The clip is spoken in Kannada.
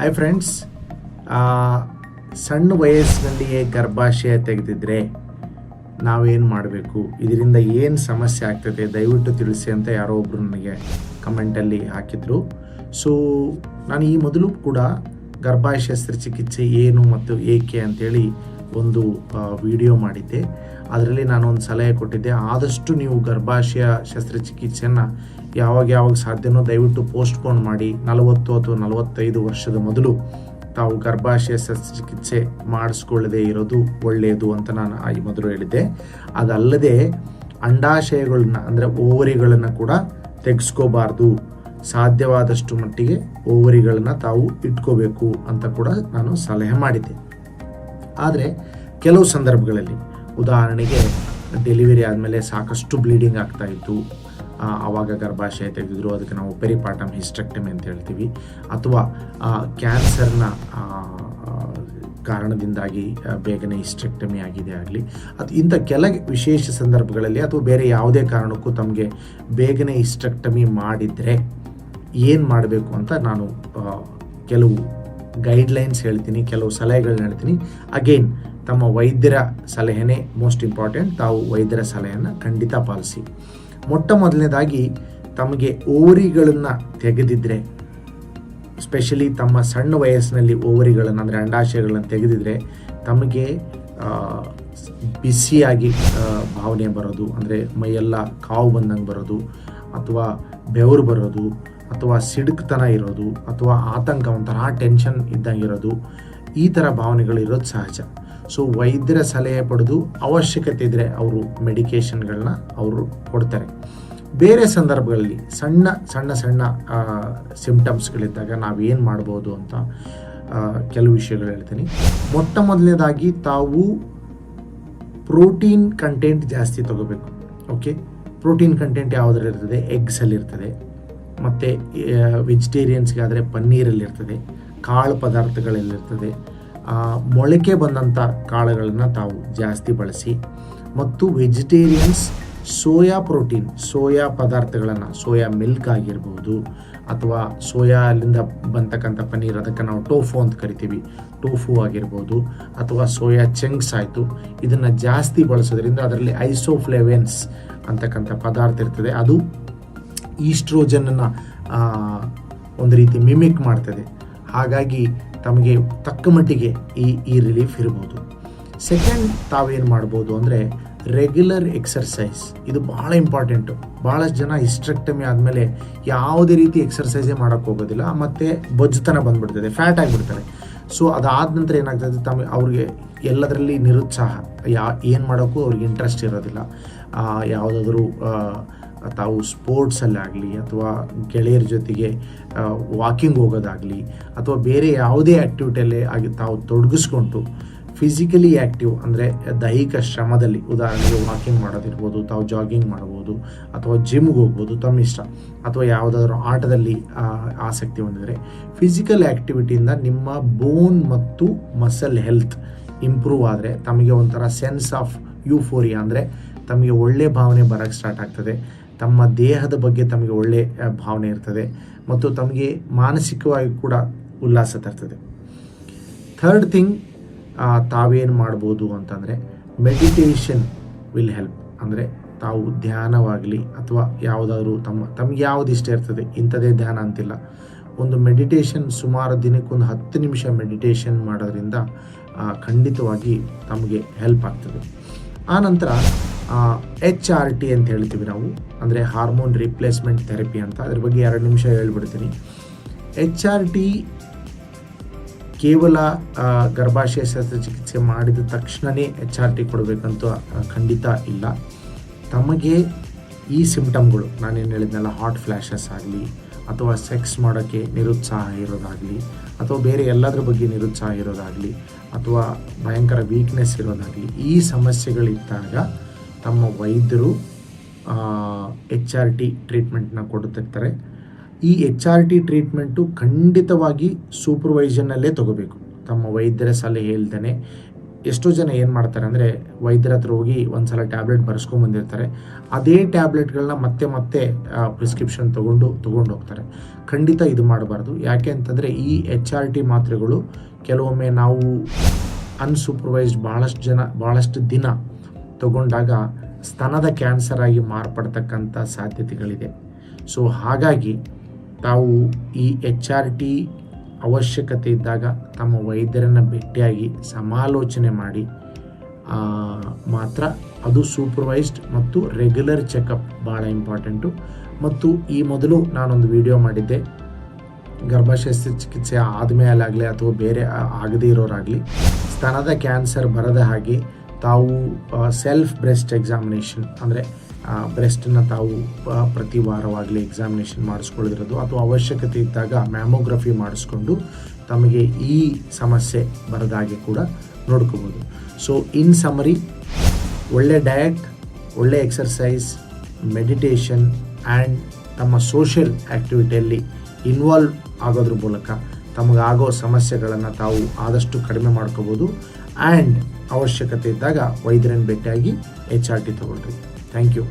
ಹಾಯ್ ಫ್ರೆಂಡ್ಸ್ ಸಣ್ಣ ವಯಸ್ಸಿನಲ್ಲಿಯೇ ಗರ್ಭಾಶಯ ತೆಗೆದಿದ್ರೆ ನಾವೇನು ಮಾಡಬೇಕು? ಇದರಿಂದ ಏನು ಸಮಸ್ಯೆ ಆಗ್ತದೆ? ದಯವಿಟ್ಟು ತಿಳಿಸಿ ಅಂತ ಯಾರೋ ಒಬ್ಬರು ನನಗೆ ಕಮೆಂಟಲ್ಲಿ ಹಾಕಿದರು. ಸೊ ನಾನು ಈ ಮೊದಲು ಕೂಡ ಗರ್ಭಾಶಯ ಶಸ್ತ್ರಚಿಕಿತ್ಸೆ ಏನು ಮತ್ತು ಏಕೆ ಅಂತೇಳಿ ಒಂದು ವಿಡಿಯೋ ಮಾಡಿದ್ದೆ. ಅದರಲ್ಲಿ ನಾನು ಒಂದು ಸಲಹೆ ಕೊಟ್ಟಿದ್ದೆ. ಆದಷ್ಟು ನೀವು ಗರ್ಭಾಶಯ ಶಸ್ತ್ರಚಿಕಿತ್ಸೆಯನ್ನು ಯಾವಾಗ ಯಾವಾಗ ಸಾಧ್ಯನೋ ದಯವಿಟ್ಟು ಪೋಸ್ಟ್ಪೋನ್ ಮಾಡಿ. ನಲವತ್ತು ಅಥವಾ ನಲವತ್ತೈದು ವರ್ಷದ ಮೊದಲು ತಾವು ಗರ್ಭಾಶಯ ಶಸ್ತ್ರಚಿಕಿತ್ಸೆ ಮಾಡಿಸ್ಕೊಳ್ಳದೆ ಇರೋದು ಒಳ್ಳೆಯದು ಅಂತ ನಾನು ಈ ಮೊದಲು ಹೇಳಿದ್ದೆ. ಅದಲ್ಲದೆ ಅಂಡಾಶಯಗಳನ್ನ ಅಂದರೆ ಓವರಿಗಳನ್ನು ಕೂಡ ತೆಗೆಸ್ಕೋಬಾರ್ದು. ಸಾಧ್ಯವಾದಷ್ಟು ಮಟ್ಟಿಗೆ ಓವರಿಗಳನ್ನು ತಾವು ಇಟ್ಕೋಬೇಕು ಅಂತ ಕೂಡ ನಾನು ಸಲಹೆ ಮಾಡಿದ್ದೆ. ಆದರೆ ಕೆಲವು ಸಂದರ್ಭಗಳಲ್ಲಿ ಉದಾಹರಣೆಗೆ ಡೆಲಿವರಿ ಆದಮೇಲೆ ಸಾಕಷ್ಟು ಬ್ಲೀಡಿಂಗ್ ಆಗ್ತಾ ಇತ್ತು. ಆವಾಗ ಗರ್ಭಾಶಯ ತೆಗೆದಿದ್ರು, ಅದಕ್ಕೆ ನಾವು ಪೆರಿಪಾಟಮ್ ಹಿಸ್ಟೆಕ್ಟಮಿ ಅಂತ ಹೇಳ್ತೀವಿ. ಅಥವಾ ಕ್ಯಾನ್ಸರ್ನ ಕಾರಣದಿಂದಾಗಿ ಬೇಗನೆ ಹಿಸ್ಟೆಕ್ಟಮಿ ಆಗಿದೆ ಆಗಲಿ. ಅದು ಇಂಥ ಕೆಲ ವಿಶೇಷ ಸಂದರ್ಭಗಳಲ್ಲಿ ಅಥವಾ ಬೇರೆ ಯಾವುದೇ ಕಾರಣಕ್ಕೂ ತಮಗೆ ಬೇಗನೆ ಹಿಸ್ಟೆಕ್ಟಮಿ ಮಾಡಿದರೆ ಏನು ಮಾಡಬೇಕು ಅಂತ ನಾನು ಕೆಲವು ಗೈಡ್ಲೈನ್ಸ್ ಹೇಳ್ತೀನಿ, ಕೆಲವು ಸಲಹೆಗಳನ್ನ ಹೇಳ್ತೀನಿ. ಅಗೇನ್ ತಮ್ಮ ವೈದ್ಯರ ಸಲಹೆನೇ ಮೋಸ್ಟ್ ಇಂಪಾರ್ಟೆಂಟ್ ತಾವು ವೈದ್ಯರ ಸಲಹೆಯನ್ನು ಖಂಡಿತ ಪಾಲಿಸಿ. ಮೊಟ್ಟ ಮೊದಲನೇದಾಗಿ, ತಮಗೆ ಓವರಿಗಳನ್ನು ತೆಗೆದಿದ್ರೆ ಸ್ಪೆಷಲಿ ತಮ್ಮ ಸಣ್ಣ ವಯಸ್ಸಿನಲ್ಲಿ ಓವರಿಗಳನ್ನು ಅಂದರೆ ಅಂಡಾಶಯಗಳನ್ನು ತೆಗೆದಿದ್ರೆ, ತಮಗೆ ಬಿಸಿಯಾಗಿ ಭಾವನೆ ಬರೋದು, ಅಂದರೆ ಮೈಯೆಲ್ಲ ಕಾವು ಬಂದಂಗೆ ಬರೋದು, ಅಥವಾ ಬೆವರು ಬರೋದು ಅಥವಾ ಸಿಡುಕ್ತನ ಇರೋದು ಅಥವಾ ಆತಂಕ ಒಂಥರ ಟೆನ್ಷನ್ ಇದ್ದಂಗೆ ಇರೋದು, ಈ ಥರ ಭಾವನೆಗಳು ಇರೋದು ಸಹಜ. ಸೊ ವೈದ್ಯರ ಸಲಹೆ ಪಡೆದು ಅವಶ್ಯಕತೆ ಇದ್ದರೆ ಅವರು ಮೆಡಿಕೇಷನ್ಗಳನ್ನ ಅವರು ಕೊಡ್ತಾರೆ. ಬೇರೆ ಸಂದರ್ಭಗಳಲ್ಲಿ ಸಣ್ಣ ಸಣ್ಣ ಸಣ್ಣ ಸಿಂಪ್ಟಮ್ಸ್ಗಳಿದ್ದಾಗ ನಾವೇನು ಮಾಡ್ಬೋದು ಅಂತ ಕೆಲವು ವಿಷಯಗಳು ಹೇಳ್ತೀನಿ. ಮೊಟ್ಟ ಮೊದಲನೇದಾಗಿ ತಾವು ಪ್ರೋಟೀನ್ ಕಂಟೆಂಟ್ ಜಾಸ್ತಿ ತಗೋಬೇಕು. ಓಕೆ ಪ್ರೋಟೀನ್ ಕಂಟೆಂಟ್ ಯಾವುದ್ರಲ್ಲಿ ಇರ್ತದೆ. ಮತ್ತು ವೆಜಿಟೇರಿಯನ್ಸ್ಗಾದರೆ ಪನ್ನೀರಲ್ಲಿರ್ತದೆ, ಕಾಳು ಪದಾರ್ಥಗಳಲ್ಲಿರ್ತದೆ ಮೊಳಕೆ ಬಂದಂಥ ಕಾಳುಗಳನ್ನು ತಾವು ಜಾಸ್ತಿ ಬಳಸಿ, ಮತ್ತು ವೆಜಿಟೇರಿಯನ್ಸ್ ಸೋಯಾ ಪ್ರೋಟೀನ್, ಸೋಯಾ ಪದಾರ್ಥಗಳನ್ನು, ಸೋಯಾ ಮಿಲ್ಕ್ ಆಗಿರ್ಬೋದು, ಅಥವಾ ಸೋಯಾಲಿಂದ ಬಂತಕ್ಕಂಥ ಪನ್ನೀರ್, ಅದಕ್ಕೆ ನಾವು ಟೋಫು ಅಂತ ಕರಿತೀವಿ, ಟೋಫು ಆಗಿರ್ಬೋದು, ಅಥವಾ ಸೋಯಾ ಚೆಂಗ್ಸ್ ಆಯಿತು, ಇದನ್ನು ಜಾಸ್ತಿ ಬಳಸೋದ್ರಿಂದ ಅದರಲ್ಲಿ ಐಸೋಫ್ಲೇವೆನ್ಸ್ ಅಂತಕ್ಕಂಥ ಪದಾರ್ಥ ಇರ್ತದೆ, ಅದು ಈಸ್ಟ್ರೋಜನ್ನ ಒಂದು ರೀತಿ ಮಿಮಿಕ್ ಮಾಡ್ತದೆ. ಹಾಗಾಗಿ ತಮಗೆ ತಕ್ಕ ಮಟ್ಟಿಗೆ ಈ ಈ ರಿಲೀಫ್ ಇರ್ಬೋದು. ಸೆಕೆಂಡ್ ತಾವೇನು ಮಾಡ್ಬೋದು ಅಂದರೆ ರೆಗ್ಯುಲರ್ ಎಕ್ಸರ್ಸೈಸ್. ಇದು ಭಾಳ ಇಂಪಾರ್ಟೆಂಟು. ಭಾಳಷ್ಟು ಜನ ಇಸ್ಟ್ರಕ್ಟಮಿ ಆದಮೇಲೆ ಯಾವುದೇ ರೀತಿ ಎಕ್ಸರ್ಸೈಸೇ ಮಾಡೋಕ್ಕೆ ಹೋಗೋದಿಲ್ಲ. ಮತ್ತು ಬೊಜ್ಜುತನ ಬಂದುಬಿಡ್ತದೆ, ಫ್ಯಾಟ್ ಆಗಿಬಿಡ್ತಾರೆ. ಸೊ ಅದಾದ ನಂತರ ಏನಾಗ್ತದೆ ತಮ್ಮ ಅವ್ರಿಗೆ ಎಲ್ಲದರಲ್ಲಿ ನಿರುತ್ಸಾಹ. ಯಾ, ಏನು ಮಾಡೋಕ್ಕೂ ಅವ್ರಿಗೆ ಇಂಟ್ರೆಸ್ಟ್ ಇರೋದಿಲ್ಲ. ಯಾವುದಾದ್ರೂ ತಾವು ಸ್ಪೋರ್ಟ್ಸಲ್ಲಾಗಲಿ ಅಥವಾ ಗೆಳೆಯರ ಜೊತೆಗೆ ವಾಕಿಂಗ್ ಹೋಗೋದಾಗಲಿ ಅಥವಾ ಬೇರೆ ಯಾವುದೇ ಆ್ಯಕ್ಟಿವಿಟಿಯಲ್ಲಿ ಆಗಿ ತಾವು ತೊಡಗಿಸ್ಕೊಂಡು ಫಿಸಿಕಲಿ ಆ್ಯಕ್ಟಿವ್ ಅಂದರೆ ದೈಹಿಕ ಶ್ರಮದಲ್ಲಿ, ಉದಾಹರಣೆಗೆ ವಾಕಿಂಗ್ ಮಾಡೋದಿರ್ಬೋದು, ತಾವು ಜಾಗಿಂಗ್ ಮಾಡ್ಬೋದು, ಅಥವಾ ಜಿಮ್ಗೆ ಹೋಗ್ಬೋದು, ತಮ್ಮ ಇಷ್ಟ. ಅಥವಾ ಯಾವುದಾದ್ರೂ ಆಟದಲ್ಲಿ ಆಸಕ್ತಿ ಹೊಂದಿದರೆ ಫಿಸಿಕಲ್ ಆ್ಯಕ್ಟಿವಿಟಿಯಿಂದ ನಿಮ್ಮ ಬೋನ್ ಮತ್ತು ಮಸಲ್ ಹೆಲ್ತ್ ಇಂಪ್ರೂವ್ ಆದರೆ ತಮಗೆ ಒಂಥರ ಸೆನ್ಸ್ ಆಫ್ ಯೂಫೋರಿಯಾ ಅಂದರೆ ತಮಗೆ ಒಳ್ಳೆಯ ಭಾವನೆ ಬರೋಕ್ಕೆ ಸ್ಟಾರ್ಟ್ ಆಗ್ತದೆ. ತಮ್ಮ ದೇಹದ ಬಗ್ಗೆ ತಮಗೆ ಒಳ್ಳೆ ಭಾವನೆ ಇರ್ತದೆ ಮತ್ತು ತಮಗೆ ಮಾನಸಿಕವಾಗಿ ಕೂಡ ಉಲ್ಲಾಸ ತರ್ತದೆ. ಥರ್ಡ್ ಥಿಂಗ್ ತಾವೇನು ಮಾಡ್ಬೋದು ಅಂತಂದರೆ ಮೆಡಿಟೇಷನ್ ವಿಲ್ ಹೆಲ್ಪ್ ಅಂದರೆ ತಾವು ಧ್ಯಾನವಾಗಲಿ ಅಥವಾ ಯಾವುದಾದ್ರೂ ತಮ್ಮ, ತಮಗೆ ಯಾವುದು ಇಷ್ಟ ಇರ್ತದೆ ಇಂಥದೇ ಧ್ಯಾನ ಅಂತಿಲ್ಲ. ಒಂದು ಮೆಡಿಟೇಷನ್ ಸುಮಾರು ದಿನಕ್ಕೊಂದು ಹತ್ತು ನಿಮಿಷ ಮೆಡಿಟೇಷನ್ ಮಾಡೋದ್ರಿಂದ ಖಂಡಿತವಾಗಿ ತಮಗೆ ಹೆಲ್ಪ್ ಆಗ್ತದೆ. ಆನಂತರ ಎಚ್ ಆರ್ ಟಿ ಅಂತ ಹೇಳ್ತೀವಿ ನಾವು. ಅಂದರೆ ಹಾರ್ಮೋನ್ ರಿಪ್ಲೇಸ್ಮೆಂಟ್ ಥೆರಪಿ ಅಂತ. ಅದ್ರ ಬಗ್ಗೆ ಎರಡು ನಿಮಿಷ ಹೇಳ್ಬಿಡ್ತೀನಿ. ಎಚ್ ಆರ್ ಟಿ ಕೇವಲ ಗರ್ಭಾಶಯ ಶಸ್ತ್ರಚಿಕಿತ್ಸೆ ಮಾಡಿದ ತಕ್ಷಣವೇ ಎಚ್ ಆರ್ ಟಿ ಕೊಡಬೇಕಂತ ಖಂಡಿತ ಇಲ್ಲ. ತಮಗೆ ಈ ಸಿಂಪ್ಟಮ್ಗಳು ನಾನೇನು ಹೇಳಿದ್ನಲ್ಲ ಹಾಟ್ ಫ್ಲ್ಯಾಶಸ್ ಆಗಲಿ, ಅಥವಾ ಸೆಕ್ಸ್ ಮಾಡೋಕ್ಕೆ ನಿರುತ್ಸಾಹ ಇರೋದಾಗಲಿ, ಅಥವಾ ಬೇರೆ ಎಲ್ಲದರ ಬಗ್ಗೆ ನಿರುತ್ಸಾಹ ಇರೋದಾಗಲಿ, ಅಥವಾ ಭಯಂಕರ ವೀಕ್ನೆಸ್ ಇರೋದಾಗಲಿ, ಈ ಸಮಸ್ಯೆಗಳಿದ್ದಾಗ ತಮ್ಮ ವೈದ್ಯರು ಎಚ್ ಆರ್ ಟಿ ಟ್ರೀಟ್ಮೆಂಟ್ನ ಕೊಡುತ್ತಿರ್ತಾರೆ ಈ ಎಚ್ ಆರ್ ಟಿ ಟ್ರೀಟ್ಮೆಂಟು ಖಂಡಿತವಾಗಿ ಸೂಪರ್ವೈಷನ್ನಲ್ಲೇ ತಗೋಬೇಕು. ತಮ್ಮ ವೈದ್ಯರ ಸಲಹೆ ಇಲ್ದೇ ಎಷ್ಟೋ ಜನ ಏನು ಮಾಡ್ತಾರೆ ಅಂದರೆ ವೈದ್ಯರ ಹತ್ರ ಹೋಗಿ ಒಂದ್ಸಲ ಟ್ಯಾಬ್ಲೆಟ್ ಬರೆಸ್ಕೊಂಬಂದಿರ್ತಾರೆ ಅದೇ ಟ್ಯಾಬ್ಲೆಟ್ಗಳನ್ನ ಮತ್ತೆ ಮತ್ತೆ ಪ್ರಿಸ್ಕ್ರಿಪ್ಷನ್ ತೊಗೊಂಡು ತೊಗೊಂಡು ಹೋಗ್ತಾರೆ. ಖಂಡಿತ ಇದು ಮಾಡಬಾರ್ದು. ಯಾಕೆ ಅಂತಂದರೆ ಈ ಎಚ್ ಆರ್ ಟಿ ಮಾತ್ರೆಗಳು ಕೆಲವೊಮ್ಮೆ ನಾವು ಅನ್ಸೂಪರ್ವೈಸ್ಡ್ ಭಾಳಷ್ಟು ಜನ ಭಾಳಷ್ಟು ದಿನ ತಗೊಂಡಾಗ ಸ್ತನದ ಕ್ಯಾನ್ಸರ್ ಆಗಿ ಮಾರ್ಪಡ್ತಕ್ಕಂಥ ಸಾಧ್ಯತೆಗಳಿದೆ. ಸೊ ಹಾಗಾಗಿ ತಾವು ಈ ಎಚ್ ಆರ್ ಟಿ ಅವಶ್ಯಕತೆ ಇದ್ದಾಗ ತಮ್ಮ ವೈದ್ಯರನ್ನು ಭೇಟಿಯಾಗಿ ಸಮಾಲೋಚನೆ ಮಾಡಿ ಮಾತ್ರ ಅದು ಸೂಪರ್ವೈಸ್ಡ್ ಮತ್ತು ರೆಗ್ಯುಲರ್ ಚೆಕಪ್ ಭಾಳ ಇಂಪಾರ್ಟೆಂಟು ಮತ್ತು ಈ ಮೊದಲು ನಾನೊಂದು ವಿಡಿಯೋ ಮಾಡಿದ್ದೆ. ಗರ್ಭಾಶಯ ಚಿಕಿತ್ಸೆ ಆದಮೇಲಾಗಲಿ ಅಥವಾ ಬೇರೆ ಆಗದೇ ಇರೋರಾಗಲಿ, ಸ್ತನದ ಕ್ಯಾನ್ಸರ್ ಬರದ ಹಾಗೆ ತಾವು ಸೆಲ್ಫ್ ಬ್ರೆಸ್ಟ್ ಎಕ್ಸಾಮಿನೇಷನ್ ಅಂದರೆ ಬ್ರೆಸ್ಟನ್ನು ತಾವು ಪ್ರತಿ ವಾರವಾಗಲಿ ಎಕ್ಸಾಮಿನೇಷನ್ ಮಾಡಿಸ್ಕೊಳ್ಳಿರೋದು. ಅಥವಾ ಅವಶ್ಯಕತೆ ಇದ್ದಾಗ ಮ್ಯಾಮೋಗ್ರಫಿ ಮಾಡಿಸ್ಕೊಂಡು ತಮಗೆ ಈ ಸಮಸ್ಯೆ ಬರದಾಗೆ ಕೂಡ ನೋಡ್ಕೋಬೋದು. ಸೊ ಇನ್ ಸಮರಿ ಒಳ್ಳೆ ಡಯಟ್ ಒಳ್ಳೆ ಎಕ್ಸರ್ಸೈಸ್ ಮೆಡಿಟೇಷನ್ ಆ್ಯಂಡ್ ತಮ್ಮ ಸೋಷಿಯಲ್ ಆ್ಯಕ್ಟಿವಿಟಿಯಲ್ಲಿ ಇನ್ವಾಲ್ವ್ ಆಗೋದ್ರ ಮೂಲಕ ತಮಗಾಗೋ ಸಮಸ್ಯೆಗಳನ್ನು ತಾವು ಆದಷ್ಟು ಕಡಿಮೆ ಮಾಡ್ಕೋಬೋದು. ಆ್ಯಂಡ್ ಅವಶ್ಯಕತೆ ಇದ್ದಾಗ ವೈದ್ಯರನ್ನು ಭೇಟಿಯಾಗಿ ಎಚ್ ಆರ್ ಟಿ ತಗೊಳ್ರಿ. Thank you